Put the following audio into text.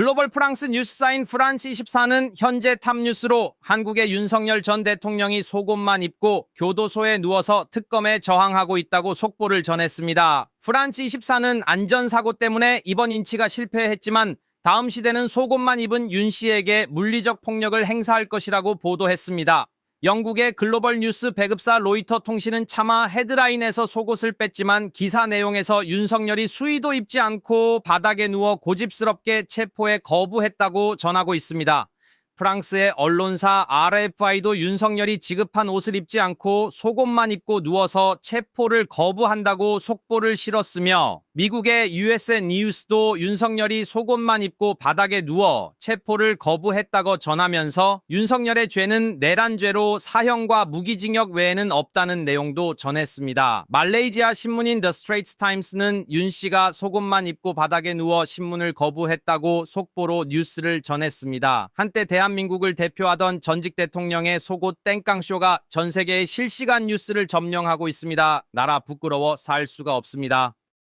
글로벌 프랑스 뉴스 사인 프란스 24는 현재 탑뉴스로 한국의 윤석열 전 대통령이 속옷만 입고 교도소에 누워서 특검에 저항하고 있다고 속보를 전했습니다. 프란스 24는 안전사고 때문에 이번 인치가 실패했지만 다음 시대는 속옷만 입은 윤 씨에게 물리적 폭력을 행사할 것이라고 보도했습니다. 영국의 글로벌 뉴스 배급사 로이터 통신은 차마 헤드라인에서 속옷을 뺐지만 기사 내용에서 윤석열이 수의도 입지 않고 바닥에 누워 고집스럽게 체포에 거부했다고 전하고 있습니다. 프랑스의 언론사 RFI도 윤석열이 지급한 옷을 입지 않고 속옷만 입고 누워서 체포를 거부한다고 속보를 실었으며 미국의 USA 뉴스도 윤석열이 속옷만 입고 바닥에 누워 체포를 거부했다고 전하면서 윤석열의 죄는 내란죄로 사형과 무기징역 외에는 없다는 내용도 전했습니다. 말레이시아 신문인 The Straits Times는 윤 씨가 속옷만 입고 바닥에 누워 신문을 거부했다고 속보로 뉴스를 전했습니다. 한때 대한민국을 대표하던 전직 대통령의 속옷 땡깡쇼가 전 세계의 실시간 뉴스를 점령하고 있습니다. 나라 부끄러워 살 수가 없습니다.